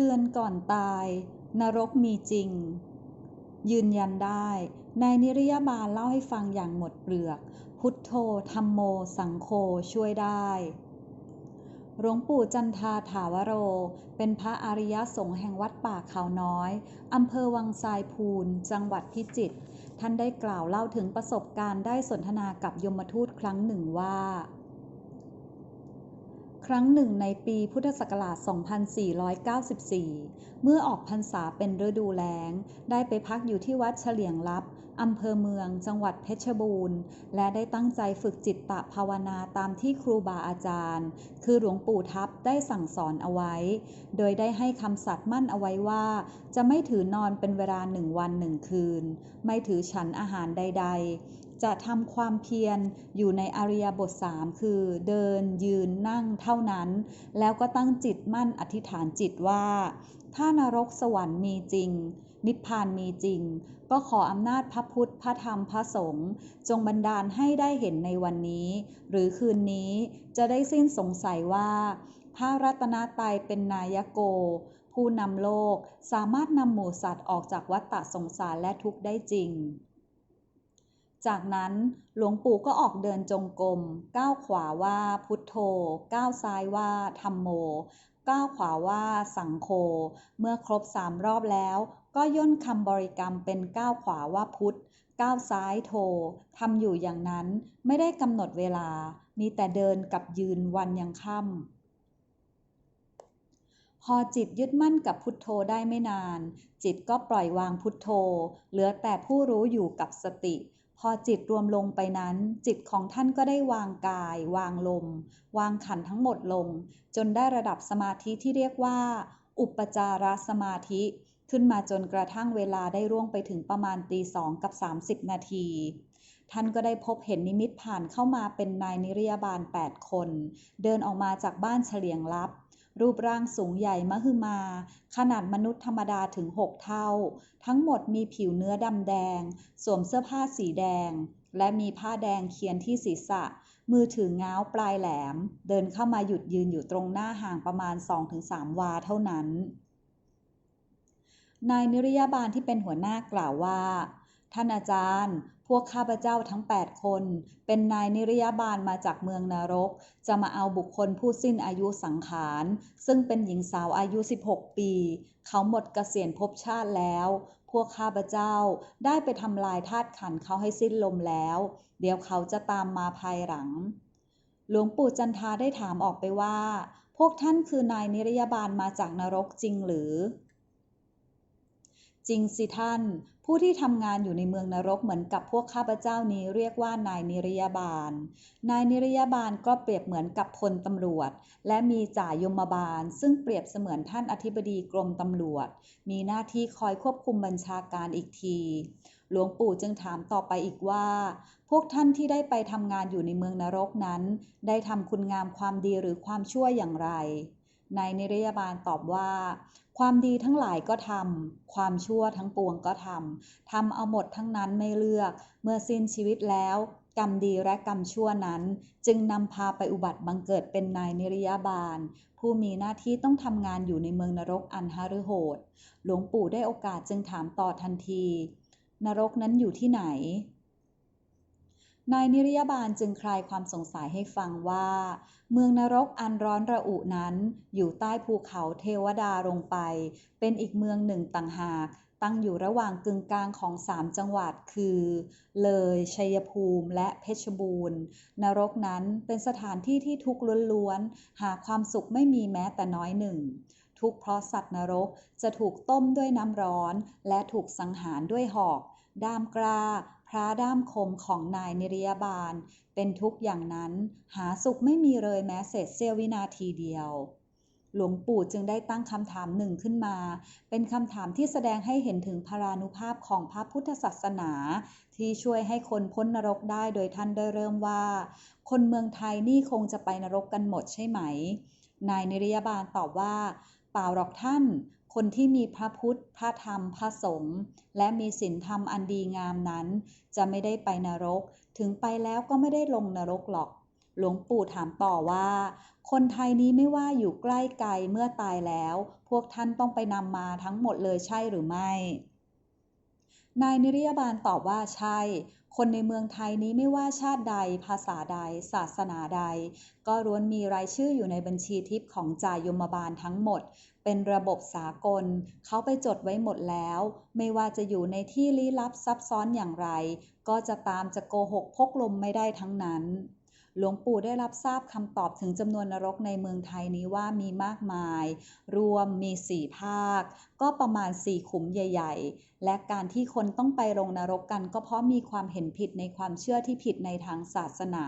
เตือนก่อนตาย นรกมีจริง ยืนยันได้ นายนิริยาบาลเล่าให้ฟังอย่างหมดเปลือก พุทโธธรรมโม สังโฆช่วยได้หลวงปู่จันทาถาวโร เป็นพระอริยสงฆ์แห่งวัดป่าเขาน้อย อำเภอวังทรายพูน จังหวัดพิจิตร ท่านได้กล่าวเล่าถึงประสบการณ์ได้สนทนากับยมทูตครั้งหนึ่งว่า ครั้งหนึ่งในปีพุทธศักราช 2494 เมื่อออกพรรษาเป็นฤดูแล้ง ได้ไปพักอยู่ที่วัดเฉลียงลับอำเภอเมือง จังหวัดเพชรบูรณ์ และได้ตั้งใจฝึกจิตตภาวนาตามที่ครูบาอาจารย์ คือหลวงปู่ทับได้สั่งสอนเอาไว้ โดยได้ให้คำสัตย์มั่นเอาไว้ว่า จะไม่ถือนอนเป็นเวลาหนึ่งวันหนึ่งคืน ไม่ถือฉันอาหารใดๆ จะทำความเพียรอยู่ในอริยบทสามคือเดินยืนนั่งเท่านั้น แล้วก็ตั้งจิตมั่นอธิษฐานจิตว่า ถ้านรกสวรรค์มีจริง นิพพานมีจริง ก็ขออำนาจพระพุทธ พระธรรม พระสงฆ์จงบันดาลให้ได้เห็นในวันนี้ หรือคืนนี้จะได้สิ้นสงสัยว่า พระรัตนตรัยเป็นนายโกผู้นำโลกสามารถนำหมู่สัตว์ออกจากวัฏฏะสงสารและทุกข์ได้จริง จากนั้นหลวงปู่ก็ออกเดินจงกรมก้าวขวาว่าพุทโธ ก้าวซ้ายว่าธรรมโม ก้าวขวาว่าสังโฆ เมื่อครบสามรอบแล้ว ก็ย่นคำบริกรรมเป็นก้าวขวาว่าพุทธก้าวซ้ายโธทำอยู่อย่างนั้นไม่ได้กำหนดเวลา มีแต่เดินกับยืนวันยังค่ำพอจิตยึดมั่นกับพุทโธได้ไม่นาน จิตก็ปล่อยวางพุทโธ เหลือแต่ผู้รู้อยู่กับสติ พอจิตรวมลงไปนั้น จิตของท่านก็ได้วางกาย วางลม วางขันทั้งหมดลง จนได้ระดับสมาธิที่เรียกว่า อุปจารสมาธิ ขึ้นมาจนกระทั่งเวลาได้ร่วงไปถึงประมาณตีสองกับ 30 นาที ท่านก็ได้พบเห็นนิมิตผ่านเข้ามาเป็นนายนิรยาบาล 8 คน เดินออกมาจากบ้านเฉลียงลับ รูปร่างสูงใหญ่มหึมา ขนาดมนุษย์ธรรมดาถึง 6 เท่า ทั้งหมดมีผิวเนื้อดำแดง สวมเสื้อผ้าสีแดง และมีผ้าแดงเคียนที่ศีรษะ มือถือง้าวปลายแหลม เดินเข้ามาหยุดยืนอยู่ตรงหน้าห่างประมาณ 2-3 วาเท่านั้น นายนิรยาบาลที่เป็นหัวหน้ากล่าวว่า ท่านอาจารย์ พวกข้าพเจ้าทั้ง8คน เป็นนายนิรยาบาลมาจากเมืองนรก จะมาเอาบุคคลผู้สิ้นอายุสังขาร ซึ่งเป็นหญิงสาวอายุ 16 ปี เขาหมดเกษียณภพชาติแล้ว พวกข้าพเจ้าได้ไปทำลายธาตุขันเขาให้สิ้นลมแล้ว เดี๋ยวเขาจะตามมาภายหลัง หลวงปู่จันทาได้ถามออกไปว่า พวกท่านคือนายนิรยาบาลมาจากนรกจริงหรือ จริงสิท่าน ผู้ที่ทำงานอยู่ในเมืองนรกเหมือนกับพวกข้าพเจ้านี้เรียกว่านายนิรยาบาล นายนิรยาบาลก็เปรียบเหมือนกับพลตำรวจ และมีจ่ายมบาล ซึ่งเปรียบเสมือนท่านอธิบดีกรมตำรวจ มีหน้าที่คอยควบคุมบัญชาการอีกที หลวงปู่จึงถามต่อไปอีกว่า พวกท่านที่ได้ไปทำงานอยู่ในเมืองนรกนั้น ได้ทำคุณงามความดีหรือความชั่วอย่างไร นายนิรยาบาลตอบว่า ความดีทั้งหลายก็ทำความชั่วทั้งปวงก็ทำทำเอาหมดทั้งนั้นไม่เลือก เมื่อสิ้นชีวิตแล้ว กรรมดีและกรรมชั่วนั้น จึงนำพาไปอุบัติบังเกิดเป็นนายนิรยาบาล ผู้มีหน้าที่ต้องทำงานอยู่ในเมืองนรกอันหฤโหด หลวงปู่ได้โอกาสจึงถามต่อทันที นรกนั้นอยู่ที่ไหน นายนิรยาบาลจึงคลายความสงสัยให้ฟังว่า เมืองนรกอันร้อนระอุนั้น อยู่ใต้ภูเขาเทวดาลงไป เป็นอีกเมืองหนึ่งต่างหาก ตั้งอยู่ระหว่างกึ่งกลางของสามจังหวัดคือ เลย ชัยภูมิและเพชรบูรณ์ นรกนั้นเป็นสถานที่ที่ทุกข์ล้วนๆ หาความสุขไม่มีแม้แต่น้อยหนึ่งทุกข์เพราะสัตว์นรกจะถูกต้มด้วยน้ำร้อน และถูกสังหารด้วยหอก ด้ามกล้า พระด้ามคมของนายนิรยาบาล เป็นทุกข์อย่างนั้น หาสุขไม่มีเลยแม้เศษเสี้ยววินาทีเดียว หลวงปู่จึงได้ตั้งคำถามหนึ่งขึ้นมา เป็นคำถามที่แสดงให้เห็นถึงพรานุภาพของพระพุทธศาสนา ที่ช่วยให้คนพ้นนรกได้โดยท่านได้เริ่มว่า คนเมืองไทยนี่คงจะไปนรกกันหมดใช่ไหม นายนิรยาบาลตอบว่า เปล่าหรอกท่าน คนที่มีพระพุทธ พระธรรม พระสงฆ์ และมีศีลธรรมอันดีงามนั้น จะไม่ได้ไปนรก ถึงไปแล้วก็ไม่ได้ลงนรกหรอก หลวงปู่ถามต่อว่า คนไทยนี้ไม่ว่าอยู่ใกล้ไกลเมื่อตายแล้ว พวกท่านต้องไปนำมาทั้งหมดเลยใช่หรือไม่ นายนิรยาบาลตอบว่าใช่ คนในเมืองไทยนี้ไม่ว่าชาติใด ภาษาใด ศาสนาใด ก็ล้วนมีรายชื่ออยู่ในบัญชีทิพย์ของจ่ายมบาลทั้งหมด เป็นระบบสากล เขาไปจดไว้หมดแล้ว ไม่ว่าจะอยู่ในที่ลี้ลับซับซ้อนอย่างไร ก็จะตามจะโกหกพกลมไม่ได้ทั้งนั้น หลวงปู่ได้รับทราบคำตอบถึงจำนวนนรกในเมืองไทยนี้ว่ามีมากมาย รวมมีสี่ภาค ก็ประมาณสี่ขุมใหญ่ๆและการที่คนต้องไปลงนรกกันก็เพราะมีความเห็นผิดในความเชื่อที่ผิดในทางศาสนา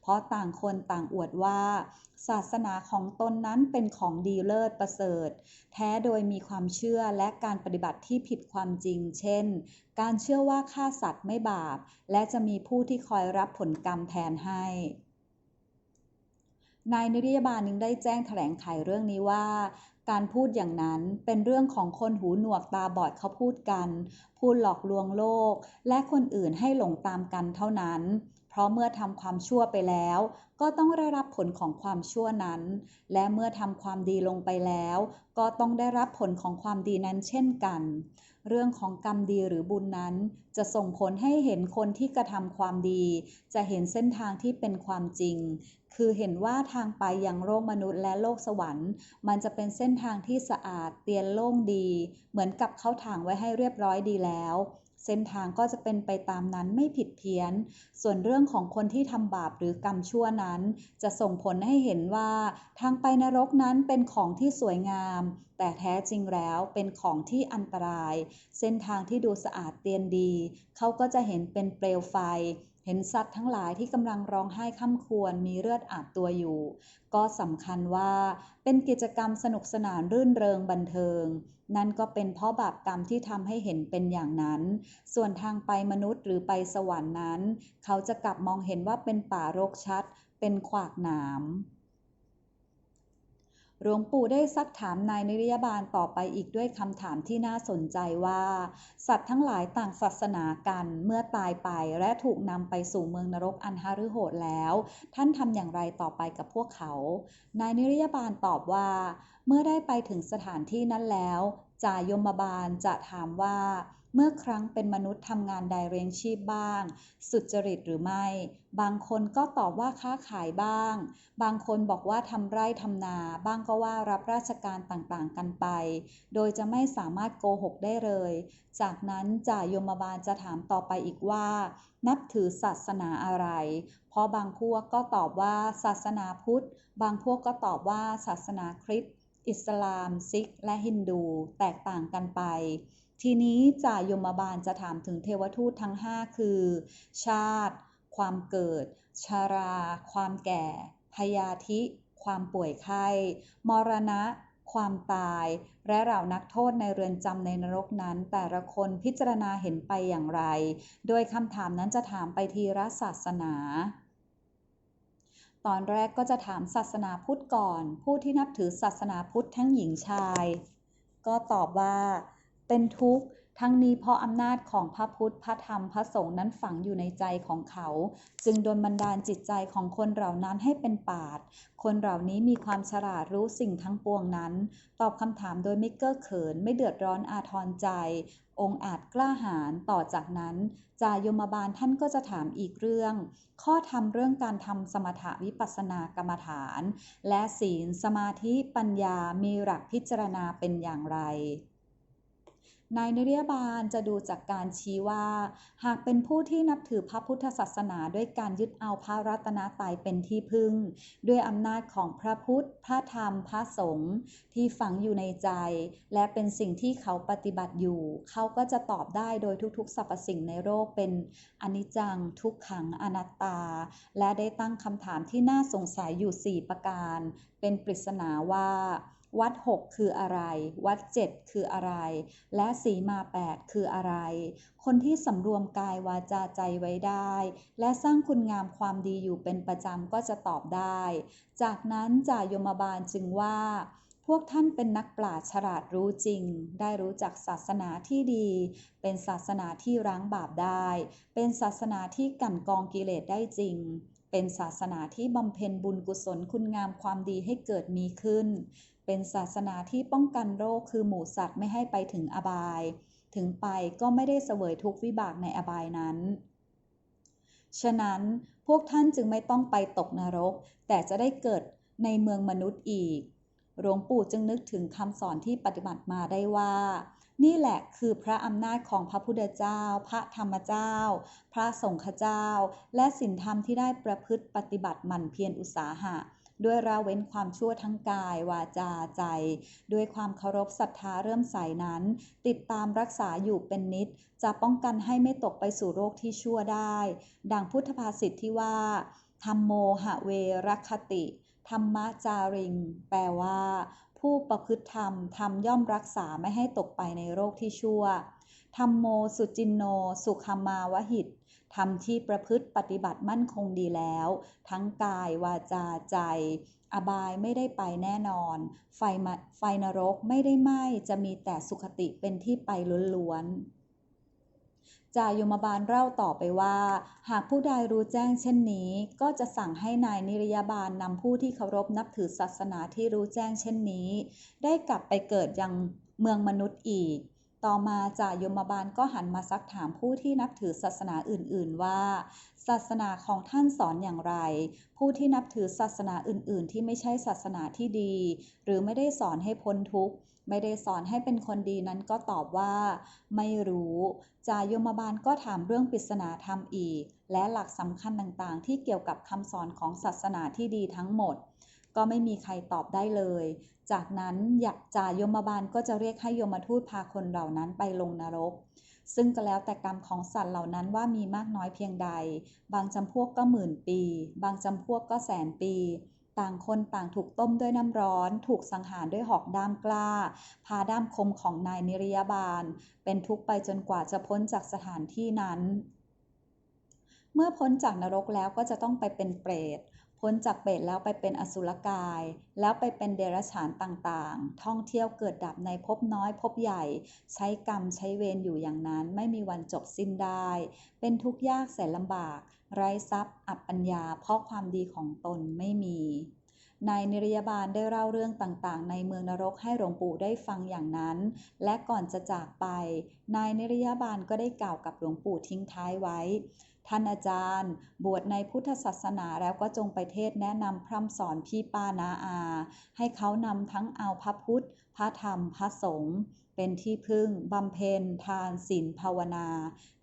เพราะต่างคนต่างอวดว่า ศาสนาของตนนั้นเป็นของดีเลิศประเสริฐ แท้โดยมีความเชื่อและการปฏิบัติที่ผิดความจริง เช่น การเชื่อว่าฆ่าสัตว์ไม่บาป และจะมีผู้ที่คอยรับผลกรรมแทนให้ นายนิรยาบาลยังได้แจ้งแถลงไขเรื่องนี้ว่า การพูดอย่างนั้นเป็นเรื่องของคนหูหนวกตาบอดเขาพูดกัน พูดหลอกลวงโลก และคนอื่นให้หลงตามกันเท่านั้น เพราะเมื่อทำความชั่วไปแล้ว ก็ต้องได้รับผลของความชั่วนั้น และเมื่อทำความดีลงไปแล้ว ก็ต้องได้รับผลของความดีนั้นเช่นกัน เรื่องของกรรมดีหรือบุญนั้น จะส่งผลให้เห็นคนที่กระทำความดี จะเห็นเส้นทางที่เป็นความจริง คือเห็นว่าทางไปยังโลกมนุษย์และโลกสวรรค์ มันจะเป็นเส้นทางที่สะอาดเตียนโล่งดี เหมือนกับเขาทางไว้ให้เรียบร้อยดีแล้ว เส้นทางก็จะเป็นไปตามนั้นไม่ผิดเพี้ยน ส่วนเรื่องของคนที่ทำบาปหรือกรรมชั่วนั้น จะส่งผลให้เห็นว่า ทางไปนรกนั้นเป็นของที่สวยงาม แต่แท้จริงแล้วเป็นของที่อันตราย เส้นทางที่ดูสะอาดเตียนดี เขาก็จะเห็นเป็นเปลวไฟเห็นสัตว์ทั้งหลายที่กำลังร้องไห้ค่ำควรมีเลือดอาบตัวอยู่ ก็สำคัญว่าเป็นกิจกรรมสนุกสนานรื่นเริงบันเทิง นั่นก็เป็นเพราะบาปกรรมที่ทำให้เห็นเป็นอย่างนั้น ส่วนทางไปมนุษย์หรือไปสวรรค์นั้น เขาจะกลับมองเห็นว่าเป็นป่ารกชัด เป็นขวากหนาม หลวงปู่ได้ซักถามนายนิรยาบาลต่อไปอีกด้วยคำถามที่น่าสนใจว่า สัตว์ทั้งหลายต่างศาสนากันเมื่อตายไปและถูกนำไปสู่เมืองนรกอันหฤโหดแล้ว ท่านทำอย่างไรต่อไปกับพวกเขา นายนิรยาบาลตอบว่า เมื่อได้ไปถึงสถานที่นั้นแล้วจ่ายมบาลจะถามว่า เมื่อครั้งเป็นมนุษย์ทำงานใดเลี้ยงชีพบ้าง สุจริตหรือไม่ บางคนก็ตอบว่าค้าขายบ้าง บางคนบอกว่าทำไร่ทำนา บ้างก็ว่ารับราชการต่างๆกันไป โดยจะไม่สามารถโกหกได้เลย จากนั้นจ่ายมบาลจะถามต่อไปอีกว่า นับถือศาสนาอะไร เพราะบางพวกก็ตอบว่าศาสนาพุทธ บางพวกก็ตอบว่าศาสนาคริสต์อิสลาม ซิก และฮินดู แตกต่างกันไป ทีนี้จ่ายมบาลจะถามถึงเทวทูตทั้ง 5 คือ ชาติ ความเกิด ชารา ความแก่ พยาธิ ความป่วยไข้ มรณะ ความตาย และเหล่านักโทษในเรือนจำในนรกนั้น แต่ละคนพิจารณาเห็นไปอย่างไร โดยคำถามนั้นจะถามไปทีละศาสนาตอนแรกก็จะถามศาสนาพุทธก่อน ผู้ที่นับถือศาสนาพุทธทั้งหญิงชาย ก็ตอบว่า เป็นทุกข์ทั้งนี้เพราะอำนาจของพระพุทธ พระธรรม พระสงฆ์นั้นฝังอยู่ในใจของเขา จึงโดนบันดาลจิตใจของคนเหล่านั้นให้เป็นปาด คนเหล่านี้มีความฉลาดรู้สิ่งทั้งปวงนั้น ตอบคำถามโดยไม่เก้อเขิน ไม่เดือดร้อนอาทรใจ องค์อาจกล้าหาญต่อจากนั้นจายมบาลท่านก็จะถามอีกเรื่อง ข้อธรรมเรื่องการทำสมถะวิปัสสนากรรมฐาน และศีลสมาธิปัญญามีหลักพิจารณาเป็นอย่างไร นายนิรยบาลจะดูจากการชี้ว่า หากเป็นผู้ที่นับถือพระพุทธศาสนาด้วยการยึดเอาพระรัตนตรัยเป็นที่พึ่ง ด้วยอำนาจของพระพุทธ พระธรรม พระสงฆ์ที่ฝังอยู่ในใจ และเป็นสิ่งที่เขาปฏิบัติอยู่ เขาก็จะตอบได้โดยทุกๆสรรพสิ่งในโลกเป็นอนิจจัง ทุกขังอนัตตา และได้ตั้งคำถามที่น่าสงสัยอยู่ 4 ประการ เป็นปริศนาว่า วัด 6 คืออะไร วัด 7 คืออะไร และสีมา 8 คืออะไร คนที่สำรวมกายวาจาใจไว้ได้ และสร้างคุณงามความดีอยู่เป็นประจำก็จะตอบได้ จากนั้นจ่ายมบาลจึงว่าพวกท่านเป็นนักปราชญ์ฉลาดรู้จริง ได้รู้จักศาสนาที่ดี เป็นศาสนาที่ร้างบาปได้ เป็นศาสนาที่กั่นกองกิเลสได้จริง เป็นศาสนาที่บำเพ็ญบุญกุศลคุณงามความดีให้เกิดมีขึ้น เป็นศาสนาที่ป้องกันโรคคือหมูสัตว์ไม่ให้ไปถึงอบาย ถึงไปก็ไม่ได้เสวยทุกวิบากในอบายนั้น ฉะนั้นพวกท่านจึงไม่ต้องไปตกนรก แต่จะได้เกิดในเมืองมนุษย์อีก หลวงปู่จึงนึกถึงคำสอนที่ปฏิบัติมาได้ว่า นี่แหละคือพระอำนาจของพระพุทธเจ้า พระธรรมเจ้า พระสงฆ์เจ้า และศีลธรรมที่ได้ประพฤติปฏิบัติหมั่นเพียรอุตสาหะ ด้วยละเว้นความชั่วทั้งกาย วาจาใจ ด้วยความเคารพศรัทธาเริ่มใสนั้น ติดตามรักษาอยู่เป็นนิด จะป้องกันให้ไม่ตกไปสู่โรคที่ชั่วได้ ดังพุทธภาษิตที่ว่าธรรมโมหะเวรคติ ธรรมจาริง แปลว่า ผู้ประพฤติธรรมธรรมย่อมรักษาไม่ให้ตกไปในโรคที่ชั่วธรรมโมสุจินโน สุขมาวหิต ธรรมที่ประพฤติปฏิบัติมั่นคงดีแล้ว ทั้งกายวาจาใจ อบายไม่ได้ไปแน่นอน ไฟมาไฟนรกไม่ได้ไหม้จะมีแต่สุขติเป็นที่ไปล้วนๆจายมบาลเล่าต่อไปว่า หากผู้ใดรู้แจ้งเช่นนี้ ก็จะสั่งให้นายนิรยาบาลนำผู้ที่เคารพนับถือศาสนาที่รู้แจ้งเช่นนี้ ได้กลับไปเกิดยังเมืองมนุษย์อีก ต่อมาจ่ายมบาลก็หันมาซักถามผู้ที่นับถือศาสนาอื่น ๆ ว่า ศาสนาของท่านสอนอย่างไร ผู้ที่นับถือศาสนาอื่น ๆ ที่ไม่ใช่ศาสนาที่ดี หรือไม่ได้สอนให้พ้นทุกข์ไม่ได้สอนให้เป็นคนดีนั้นก็ตอบว่า ไม่รู้จายมบาลก็ถามเรื่องปริศนาธรรมอีก และหลักสำคัญต่างๆ ที่เกี่ยวกับคำสอนของศาสนาที่ดีทั้งหมด ก็ไม่มีใครตอบได้เลย จากนั้นอยากจ่ายมบาลก็จะเรียกให้ยมทูตพาคนเหล่านั้นไปลงนรก ซึ่งก็แล้วแต่กรรมของสัตว์เหล่านั้นว่ามีมากน้อยเพียงใด บางจำพวกก็หมื่นปี บางจำพวกก็แสนปี ต่างคนต่างถูกต้มด้วยน้ำร้อน ถูกสังหารด้วยหอกด้ามกล้า พาด้ามคมของนายนิรยาบาล เป็นทุกข์ไปจนกว่าจะพ้นจากสถานที่นั้นเมื่อพ้นจากนรกแล้วก็จะต้องไปเป็นเปรต พ้นจากเปรตแล้วไปเป็นอสุรกาย แล้วไปเป็นเดรัจฉานต่างๆ ท่องเที่ยวเกิดดับในภพน้อยภพใหญ่ ใช้กรรมใช้เวรอยู่อย่างนั้นไม่มีวันจบสิ้นได้ เป็นทุกข์ยากแสนลำบาก ไร้ทรัพย์ อับปัญญา เพราะความดีของตนไม่มี นายนิรยาบาลได้เล่าเรื่องต่างๆ ในเมืองนรกให้หลวงปู่ได้ฟังอย่างนั้น และก่อนจะจากไป นายนิรยาบาลก็ได้กล่าวกับหลวงปู่ทิ้งท้ายไว้ ท่านอาจารย์ บวชในพุทธศาสนาแล้วก็จงไปเทศแนะนำพร่ำสอนพี่ป้านาอา ให้เขานำทั้งเอาพระพุทธ พระธรรม พระสงฆ์เป็นที่พึ่ง บำเพ็ญ ทานศีลภาวนา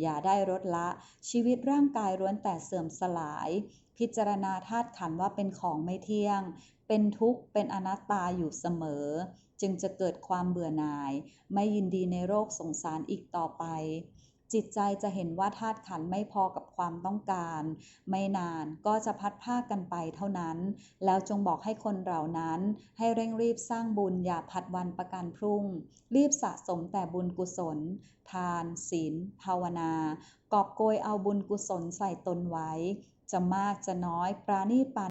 อย่าได้ลดละ ชีวิตร่างกายล้วนแต่เสื่อมสลาย พิจารณาธาตุขันว่าเป็นของไม่เที่ยง เป็นทุกข์เป็นอนัตตาอยู่เสมอ จึงจะเกิดความเบื่อหน่าย ไม่ยินดีในโรคสงสารอีกต่อไป จิตใจจะเห็นว่าธาตุขันไม่พอกับความต้องการ ไม่นานก็จะพัดภากันไปเท่านั้น แล้วจงบอกให้คนเหล่านั้น ให้เร่งรีบสร้างบุญอย่าผัดวันประกันพรุ่ง รีบสะสมแต่บุญกุศล ทาน ศีล ภาวนา กอบโกยเอาบุญกุศลใส่ตนไว้ จะมากจะน้อยปราณีตปาน